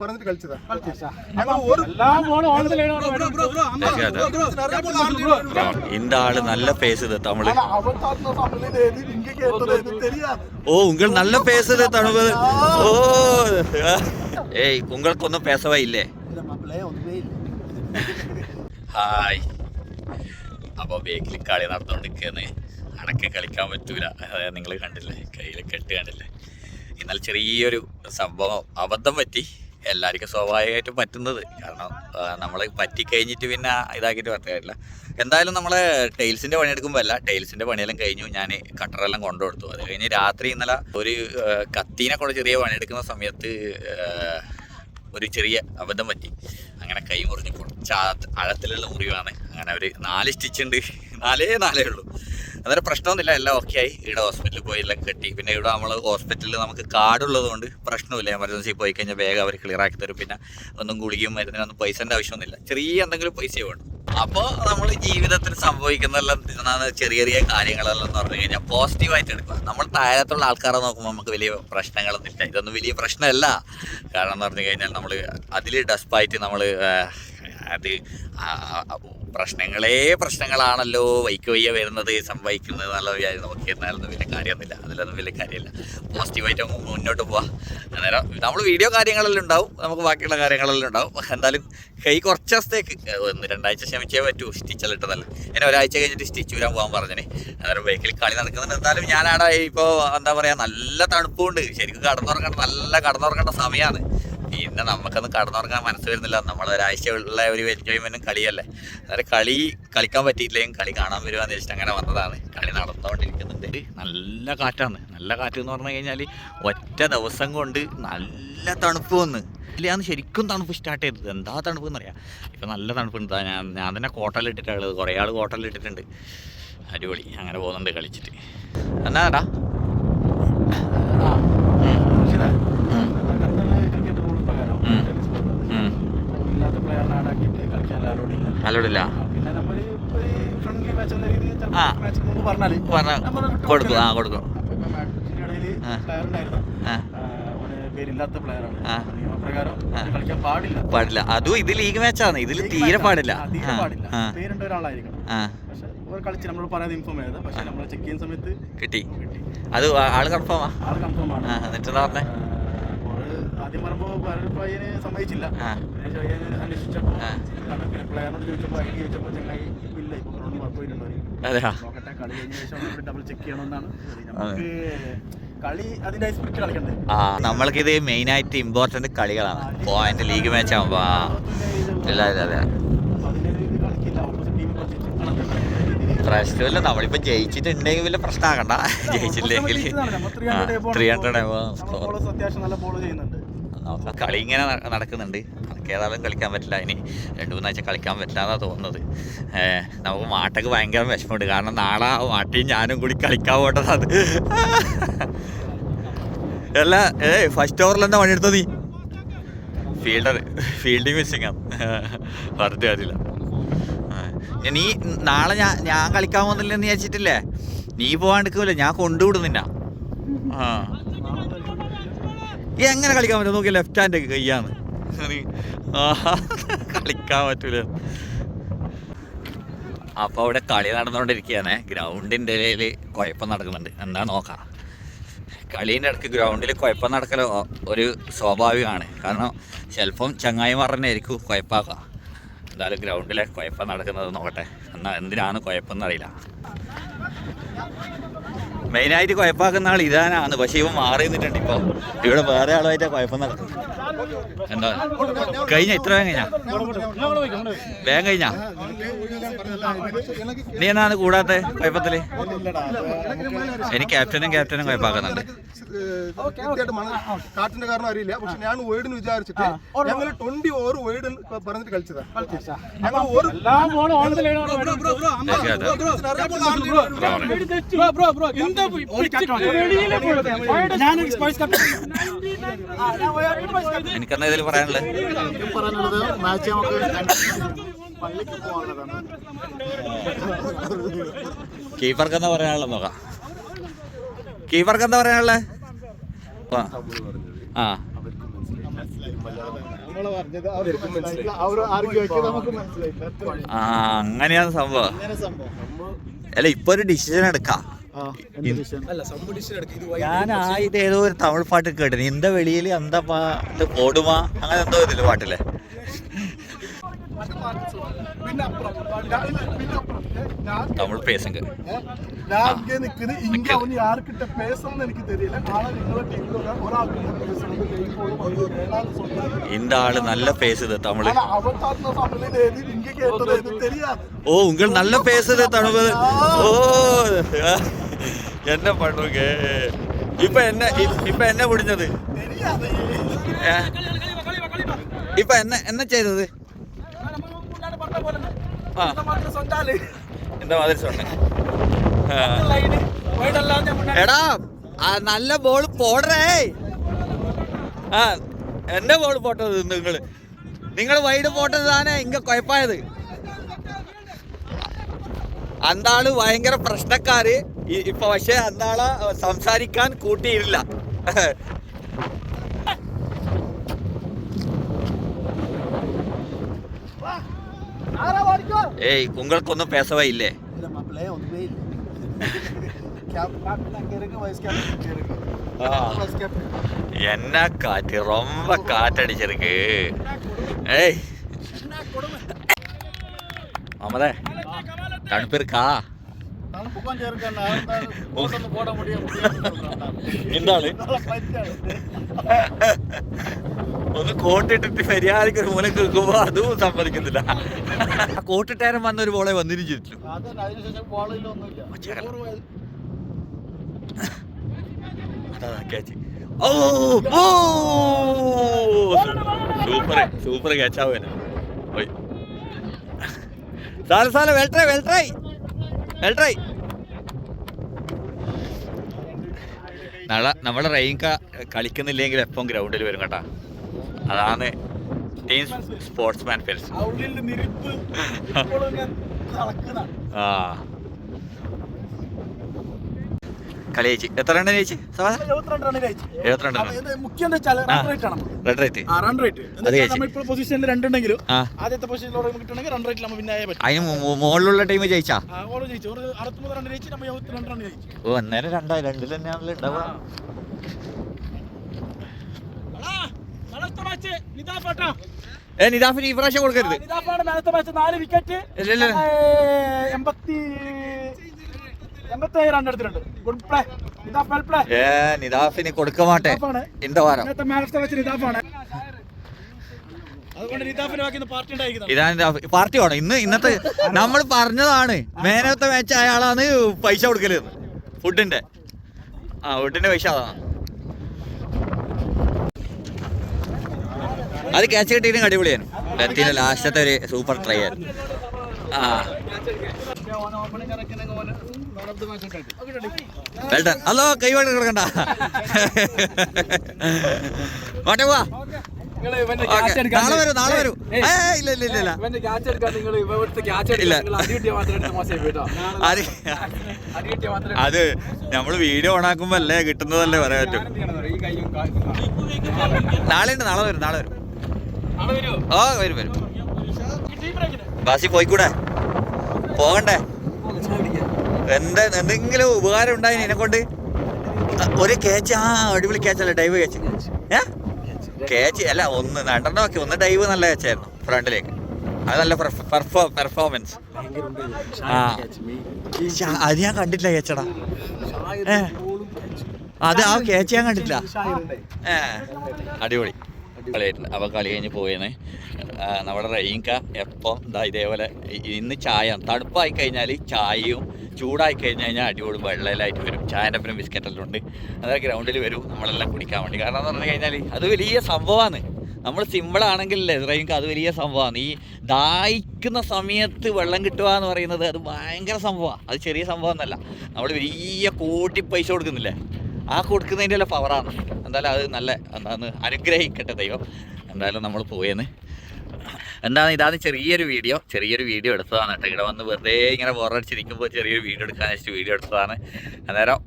പറഞ്ഞിട്ട് കളിച്ചതാ ഞങ്ങൾ ഒരു இந்த ஆளு நல்ல பேசுது தமிழ் അവൻ കാണുന്ന തമിഴിൽ ഏത് ഇങ്ങ കേട്ടത് ഏത് தெரியாது ஓ உங்கள் நல்ல பேசுது தமிழ் ஓ ஏய் உங்களுக்கு ஒன்றும் பேசவே இல்லை ഇല്ല മാപ്പിളേ ഒന്നുമേ ഇല്ല ഹായ് അപ്പോൾ ബേക്കിൽ കളി നടന്നുകൊണ്ടിരിക്കുകയാണ് അടക്കെ കളിക്കാൻ പറ്റൂല അതായത് നിങ്ങൾ കണ്ടില്ലേ കയ്യിൽ കെട്ട് കണ്ടില്ലേ എന്നാൽ ചെറിയൊരു സംഭവം അബദ്ധം പറ്റി എല്ലാവർക്കും സ്വാഭാവികമായിട്ടും പറ്റുന്നത്. കാരണം നമ്മൾ പറ്റിക്കഴിഞ്ഞിട്ട് പിന്നെ ഇതാക്കിയിട്ട് പറ്റില്ല. എന്തായാലും നമ്മൾ ടൈൽസിന്റെ പണിയെടുക്കുമ്പോൾ അല്ല ടൈൽസിന്റെ പണിയെല്ലാം കഴിഞ്ഞു. ഞാൻ കട്ടറെല്ലാം കൊണ്ടുകൊടുത്തു. അത് കഴിഞ്ഞ് രാത്രി ഇന്നലെ ഒരു കത്തീനെ കൂടെ ചെറിയ പണിയെടുക്കുന്ന സമയത്ത് ഒരു ചെറിയ അബദ്ധം പറ്റി. അങ്ങനെ കൈ മുറിഞ്ഞ് കുറച്ച് ആഴത്തിലുള്ള മുറിവാണ്. അങ്ങനെ ഒരു നാല് സ്റ്റിച്ച് ഉണ്ട്. നാലേ നാലേ ഉള്ളൂ. അന്നേരം പ്രശ്നമൊന്നുമില്ല എല്ലാം ഓക്കെ ആയി. ഇവിടെ ഹോസ്പിറ്റലിൽ പോയി എല്ലാം കെട്ടി. പിന്നെ ഇവിടെ നമ്മൾ ഹോസ്പിറ്റലിൽ നമുക്ക് കാർഡുള്ളത് കൊണ്ട് പ്രശ്നമില്ല. എമർജൻസി പോയി കഴിഞ്ഞാൽ വേഗം അവർ ക്ലിയർ ആക്കി തരും. പിന്നെ ഒന്നും ഗുളികയും മരുന്നിനൊന്നും പൈസേന്റെ ആവശ്യമൊന്നുമില്ല. ചെറിയ എന്തെങ്കിലും പൈസ വേണം അപ്പോൾ നമ്മൾ ജീവിതത്തിൽ സംഭവിക്കുന്നെല്ലാം ചെറിയ ചെറിയ കാര്യങ്ങളെല്ലാം എന്ന് പറഞ്ഞു കഴിഞ്ഞാൽ പോസിറ്റീവായിട്ട് എടുക്കുക നമ്മൾ താഴത്തുള്ള ആൾക്കാരെ നോക്കുമ്പോൾ നമുക്ക് വലിയ പ്രശ്നങ്ങളൊന്നും ഇല്ല ഇതൊന്നും വലിയ പ്രശ്നമല്ല. കാരണം എന്ന് പറഞ്ഞു കഴിഞ്ഞാൽ നമ്മൾ അതിൽ ഡസ്പായിട്ട് നമ്മൾ അത് പ്രശ്നങ്ങളേ പ്രശ്നങ്ങളാണല്ലോ. വൈക്ക് വയ്യ വരുന്നത് സംഭവിക്കുന്നത് എന്നുള്ള വിചാരിച്ചു നോക്കിയിരുന്നാലും വലിയ കാര്യമൊന്നുമില്ല. അതിലൊന്നും വലിയ കാര്യമില്ല. പോസിറ്റീവായിട്ട് മുന്നോട്ട് പോവാം. അന്നേരം നമ്മൾ വീഡിയോ കാര്യങ്ങളെല്ലാം ഉണ്ടാവും. നമുക്ക് ബാക്കിയുള്ള കാര്യങ്ങളെല്ലാം ഉണ്ടാവും. എന്തായാലും കൈ കുറച്ച് ദിവസത്തേക്ക് ഒന്ന് രണ്ടാഴ്ച ക്ഷമിച്ചേ പറ്റൂ. സ്റ്റിച്ചെല്ലാം എന്നെ ഒരാഴ്ച കഴിഞ്ഞിട്ട് സ്റ്റിച്ച് വരാൻ പോകാൻ പറഞ്ഞേ അന്നേരം ബൈക്കിൽ കളി നടക്കുന്നുണ്ട്. എന്തായാലും ഞാനാടെ ഇപ്പോൾ എന്താ പറയുക നല്ല തണുപ്പുണ്ട്. ശരിക്കും കടന്നുറങ്ങേണ്ട നല്ല കടന്നുറങ്ങേണ്ട സമയമാണ് പിന്നെ നമുക്കൊന്ന് കടന്നുറങ്ങാൻ മനസ്സ് വരുന്നില്ല നമ്മൾ ഒരാഴ്ചയുള്ള ഒരു എൻജോയ്മെന്റും കളിയല്ലേ. അന്നേരം കളി കളിക്കാൻ പറ്റിയില്ലെങ്കിൽ കളി കാണാൻ വരുവാന്ന് വെച്ചിട്ട് അങ്ങനെ വന്നതാണ്. കളി നടന്നുകൊണ്ടിരിക്കുന്നുണ്ട്. നല്ല കാറ്റാണ്. നല്ല കാറ്റ് എന്ന് പറഞ്ഞു കഴിഞ്ഞാൽ ഒറ്റ ദിവസം കൊണ്ട് നല്ല തണുപ്പ് വന്ന്. ഇല്ലാന്ന് ശരിക്കും തണുപ്പ് സ്റ്റാർട്ട് ചെയ്തത്. എന്താ തണുപ്പ് എന്നറിയാം. ഇപ്പം നല്ല തണുപ്പുണ്ട്. ഞാൻ ഞാൻ തന്നെ കോട്ടലിട്ടിട്ടുള്ളത് കുറേ ആൾ കോട്ടലിട്ടിട്ടുണ്ട് അടിപൊളി. അങ്ങനെ പോകുന്നുണ്ട് കളിച്ചിട്ട്. എന്നാടാ ക്രിക്കറ്റ് റൂൾ പ്രകാരം ഉം. ടെന്നീസ് ബോർഡ് ഉം. ഇല്ലാത്ത പ്ലെയറിനെ ആടാക്കിയിട്ട് കളിക്കാൻ അലോഡില്ല അല്ലോടില്ല പിന്നെ നമ്മൾ ഒരു ഫ്രണ്ട്ലി മാച്ച് എന്ന രീതിയിൽ ആ. മാച്ച് മുമ്പ് പറഞ്ഞാൽ പറഞ്ഞ കൊടുക്കും ആ കൊടുക്കും മാച്ചിന്റെ ഇടയിൽ ആ. പ്ലെയർ ഉണ്ടായിരുന്നു ആ ആ, ഒരു പേരില്ലാത്ത പ്ലെയറാണ് ആ. കൊടുക്കും. ആ. കളിക്കാൻ പാടില്ല. അതും ഇത് ലീഗ് മാച്ചാണ് ഇതിൽ തീരെ പാടില്ല. പേരുണ്ട ഒരാളായിരിക്കണം. കളിച്ച് നമ്മൾ പറയാതെ ഇൻഫോം ചെയ്തത് പക്ഷെ നമ്മൾ ചെക്ക് ചെയ്യുന്ന സമയത്ത് കിട്ടി. അത് ആൾ കൺഫേം ആണ്. ആ എന്നിട്ട് പറഞ്ഞേ? ആദ്യം പറയുമ്പോൾ പലരും പയ്യന് സമ്മതിച്ചില്ല. പിന്നെ പ്ലെയറിനോട് ചങ്ങായി ഇല്ല നോക്കട്ടെ കളി കഴിഞ്ഞ ശേഷം ഡബിൾ ചെക്ക് ചെയ്യണമെന്നാണ്. നമുക്ക് കളി അതിന്റെ സ്പിരിറ്റ് കളിക്കണ്ടേ? ആ നമ്മൾക്കിത് മെയിനായിട്ട് ഇമ്പോർട്ടന്റ് കളികളാണ്. പോയിന്റ് ലീഗ് മാച്ച് ആവുമ്പോ ഇല്ല ഇല്ല അതെ ഇത് പ്രശ്നമില്ല നമ്മളിപ്പോ ജയിച്ചിട്ടുണ്ടെങ്കിൽ വലിയ പ്രശ്നമാക്കണ്ട ജയിച്ചില്ലെങ്കിൽ. ത്രീ ഹൺഡ്രഡ് അത്യാവശ്യം നല്ല ബോൾ ചെയ്യുന്നുണ്ട്. നോക്കാം കളി ഇങ്ങനെ നടക്കുന്നുണ്ട്. നമുക്ക് ഏതായാലും കളിക്കാൻ പറ്റില്ല. ഇനി രണ്ട് മൂന്നാഴ്ച കളിക്കാൻ പറ്റില്ല എന്നാണ് തോന്നുന്നത് നമുക്ക് മാട്ടക്ക് ഭയങ്കര വിഷമമുണ്ട്. കാരണം നാളെ മാട്ടിയും ഞാനും കൂടി കളിക്കാൻ പോട്ടതാണ് അല്ല ഏ ഫസ്റ്റ് ഓവറിൽ എന്താ പണിയെടുത്തത് നീ? ഫീൽഡർ ഫീൽഡിങ് മിസ്സിങ് ആണ്. പറഞ്ഞിട്ട് കാര്യമില്ല. നീ നാളെ ഞാൻ ഞാൻ കളിക്കാൻ പോകുന്നില്ലെന്ന് വിചാരിച്ചിട്ടില്ലേ? നീ പോകാണ്ടിരിക്കൂല? ഞാൻ കൊണ്ടുവിടുന്നില്ല. ആ. എങ്ങനെ കളിക്കാൻ പറ്റും? നോക്കി ലെഫ്റ്റ് ഹാൻഡ് കയ്യാണ്. ആഹാ, കളിക്കാൻ പറ്റൂല. അപ്പോൾ അവിടെ കളി നടന്നുകൊണ്ടിരിക്കുകയാണ്. ഗ്രൗണ്ടിന്റെ ഇടയിൽ കുഴപ്പം നടക്കുന്നുണ്ട്. എന്താ നോക്കാം. കളീന്റെ ഇടയ്ക്ക് ഗ്രൗണ്ടിൽ കുഴപ്പം നടക്കൽ ഒരു സ്വാഭാവികമാണ്. കാരണം ചിലപ്പം ചങ്ങായിമാർ തന്നെ ആയിരിക്കും കുഴപ്പമാക്കുക എന്തായാലും ഗ്രൗണ്ടിലെ കുഴപ്പം നടക്കുന്നത് നോക്കട്ടെ. എന്നാൽ എന്തിനാണ് കുഴപ്പം എന്നറിയില്ല. മെയിനായിട്ട് കുഴപ്പമാക്കുന്ന ആൾ ഇതാനാണ്. പക്ഷേ ഇവ മാറി നിന്നിട്ടുണ്ട് ഇപ്പോൾ ഇവിടെ വേറെ ആളുമായിട്ടാണ് കുഴപ്പം നടക്കുന്നത്. എന്താ? കഴിഞ്ഞ? ഇത്ര വേഗം കഴിഞ്ഞാ? വേഗം കഴിഞ്ഞാ? നീ എന്നാണ് കൂടാത്ത കുഴപ്പത്തിൽ എനിക്ക് ക്യാപ്റ്റനും ക്യാപ്റ്റനും കുഴപ്പമാക്കുന്നുണ്ട് കാറ്റിന്റെ കാരണം അറിയില്ല. പക്ഷെ ഞാൻ വേർഡിന് വിചാരിച്ചിട്ട് ഞങ്ങൾ ട്വന്റി ഓവർ വേർഡ് പറഞ്ഞിട്ട് കളിച്ചതാ. ഞങ്ങൾ ഒരു എനിക്കെന്താ ഇതിൽ പറയാനുള്ളത്. പറയാനുള്ളത് മാച്ച് നമുക്ക് പള്ളിക്ക് പോകാനുള്ളതാണ് കീപ്പർക്ക് എന്താ പറയാനുള്ളത് നോക്കാം. കീപ്പർക്ക് എന്താ പറയാനുള്ളത്? ആ. ആ. അങ്ങനെയാണ് സംഭവം. അങ്ങനെ സംഭവം അല്ല ഇപ്പൊ ഒരു ഡിസിഷൻ എടുക്കാം. ഞാൻ ഇത് ഏതോ ഒരു തമിഴ് പാട്ട് കേട്ടു ഇന്ത വെളിയിൽ എന്താ പാട്ട് ഓടുമാ. അങ്ങനെ എന്തോ ഇതിൽ പാട്ടില്ലേ? തമിഴ് പേസുങ്ക இந்த ஆளு நல்ல பேசுது தமிழ் ഓ உங்கள் നല്ല பேசுது தமிழ் ഓ. എന്നെ പണുകേ ഇപ്പൊ എന്നെ ഇപ്പൊ എന്നെ പിടിഞ്ഞത് ഇപ്പൊ എന്നെ എന്നെ ചെയ്തത്? എന്റെ മാതിരി എടാ നല്ല ബോൾ പോടേ ആ എന്റെ ബോൾ പോട്ടത് നിങ്ങൾ. നിങ്ങൾ വൈഡ് പോട്ടതാണ് ഇങ്ങ കുഴപ്പമായത് അന്താൾ ഭയങ്കര പ്രശ്നക്കാര്. ഇപ്പൊ പക്ഷെ അന്താളെ സംസാരിക്കാൻ കൂട്ടിയില്ല ആരാ പാടിക്കോ ഏയ് ഉങ്ങൾക്കൊന്നും പേസവേ ഇല്ലേ இல்ல மாப்பிள்ளை ஒண்ணுமே இல்ல கேப்டன் அங்க இருக்கு வைஸ் கேப்டன் இங்க இருக்கு ആ வைஸ் கேப்டன் என்ன காற்று ரொம்ப காற்றடிச்சிருக்கு ஏய் ஆமாதே தடுப்பு இருக்கா தனக்கு கொஞ்சம் இருக்கு நான் போட்டு போட முடியும் இந்த ആള് ഒന്ന് കോട്ടിട്ടിട്ട് മര്യാദക്ക് ഒരു മൂലക്ക് വെക്കുമ്പോ അതും സമ്മതിക്കുന്നില്ല ആ കോട്ടിട്ടേരം വന്ന ഒരു ബോളെ വന്നിരും ചെയ്തിട്ടു അത് അതിനുശേഷം ബോളിലൊന്നുമില്ല ഒച്ചയല്ല. അതാ catch. ഓ ഓ സൂപ്പർ സൂപ്പർ ക്യാച്ച് ആവുക സാല സാല വെൽട്രൈ വെൽട്രൈ വെൽട്രൈ നാളെ നമ്മുടെ റെയിൻക കളിക്കുന്നില്ലെങ്കിൽ എപ്പം ഗ്രൗണ്ടിൽ വരും കേട്ടാ. അതാണ് ടീം സ്പോർട്സ്മാൻ ഫെൽസ് ആ. കളി ജയിച്ച്. എത്ര റണ്ണ്. ജയിച്ച്. അതിന് മുകളിലുള്ള ടീം ജയിച്ചാ? ഓ അന്നേരം രണ്ടായി. രണ്ടിൽ തന്നെയാണല്ലോ ഉണ്ടാവുക. ഏ നിദാഫിന് ഈ പ്രാവശ്യം കൊടുക്കരുത്. നാല് വിക്കറ്റ്. എൺപത്തി എൺപത്തേഴ് റൺ എടുത്തിട്ടുണ്ട്. ഗുഡ് പ്ലേ ഏ നിദാഫിന് കൊടുക്ക മാട്ടെ. വാരം. പാർട്ടി വേണം. ഇന്ന് ഇന്നത്തെ നമ്മൾ പറഞ്ഞതാണ് മേനത്തെ മാച്ച് അയാളാണ് പൈസ കൊടുക്കൽ. ഫുഡിന്റെ ആ ഫുഡിന്റെ പൈസ അതാണ് അത് ക്യാച്ച് കിട്ടിയിട്ടും അടിപൊളിയാണ് ഡെത്തിന്റെ ലാസ്റ്റത്തെ ഒരു സൂപ്പർ ട്രൈ ആയിരുന്നു. ആ. വെൽഡൺ ഹലോ കൈവാട് കിടക്കണ്ട. ഓട്ടെ പോവാ. നാളെ വരൂ നാളെ വരൂ. ഇല്ല ഇല്ല ഇല്ല ഇല്ല. ഇല്ല. അത് അത് നമ്മൾ വീഡിയോ ഓണാക്കുമ്പോ അല്ലേ കിട്ടുന്നതല്ലേ പറയാൻ പറ്റും. നാളെ ഉണ്ട് നാളെ വരും നാളെ വരും. ഓ വരും വരും. ബാസി പോയിക്കൂടെ? പോകണ്ടേ? എന്താ എന്തെങ്കിലും ഉപകാരം ഉണ്ടായി എന്നെ കൊണ്ട്? ഒരു കേച്ച് ആ അടിപൊളി കേച്ചല്ലേ ഡൈവ് കേച്ച് കേച്ച് അല്ല ഒന്ന് രണ്ടെണ്ണം ഒക്കെ ഒന്ന് ഡൈവ് നല്ല കേച്ചായിരുന്നു ഫ്രണ്ടിലേക്ക് അത് നല്ല പെർഫോമൻസ് അത് ഞാൻ കണ്ടിട്ടില്ല കേച്ചടാ അത് ആ കേച്ച് ഞാൻ കണ്ടിട്ടില്ല. അടിപൊളി. കളിയായിട്ടുണ്ട് അപ്പോൾ കളി കഴിഞ്ഞ് പോയേന്ന് നമ്മുടെ നമ്മുടെ കാ എപ്പോൾ ഇതാ ഇതേപോലെ ഇന്ന് ചായ തണുപ്പായി കഴിഞ്ഞാൽ ചായയും ചൂടായി കഴിഞ്ഞ് കഴിഞ്ഞാൽ അടിപൊളി വെള്ളയിലായിട്ട് വരും. ചായന്റെ ബിസ്ക്കറ്റ് ബിസ്ക്കറ്റെല്ലാം ഉണ്ട്. അത് ഗ്രൗണ്ടിൽ വരും. നമ്മളെല്ലാം കുടിക്കാൻ വേണ്ടി. കാരണം എന്ന് പറഞ്ഞു കഴിഞ്ഞാൽ അത് വലിയ സംഭവമാണ്. നമ്മൾ സിമ്പിൾ ആണെങ്കിലല്ലേ റെയിൻക അത് വലിയ സംഭവമാണ്. ഈ ദാഹിക്കുന്ന സമയത്ത് വെള്ളം കിട്ടുക എന്ന് പറയുന്നത് അത് ഭയങ്കര സംഭവമാണ്. അത് ചെറിയ സംഭവം എന്നല്ല. നമ്മൾ വലിയ കോട്ടി പൈസ കൊടുക്കുന്നില്ലേ? ആ കൊടുക്കുന്നതിന്റെ എല്ലാം പവറാണ് എന്തായാലും അത് നല്ല എന്താന്ന് അനുഗ്രഹിക്കട്ടെ ദൈവം. എന്തായാലും നമ്മൾ പോയെന്ന്. എന്താണ് ഇതാണ് ചെറിയൊരു വീഡിയോ ചെറിയൊരു വീഡിയോ എടുത്തതാണ് കേട്ടോ. ഇവിടെ വന്ന് വെറുതെ ഇങ്ങനെ ബോറടിച്ചിരിക്കുമ്പോൾ ചെറിയൊരു വീഡിയോ എടുക്കാൻ വെച്ചിട്ട് വീഡിയോ എടുത്തതാണ്. അന്നേരം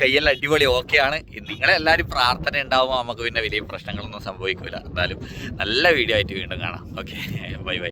കയ്യെല്ലാം അടിപൊളി ഓക്കെയാണ് നിങ്ങളെല്ലാവരും പ്രാർത്ഥന ഉണ്ടാവുമ്പോൾ നമുക്ക് പിന്നെ വലിയ പ്രശ്നങ്ങളൊന്നും സംഭവിക്കില്ല എന്തായാലും നല്ല വീഡിയോ ആയിട്ട് വീണ്ടും കാണാം. Okay bye bye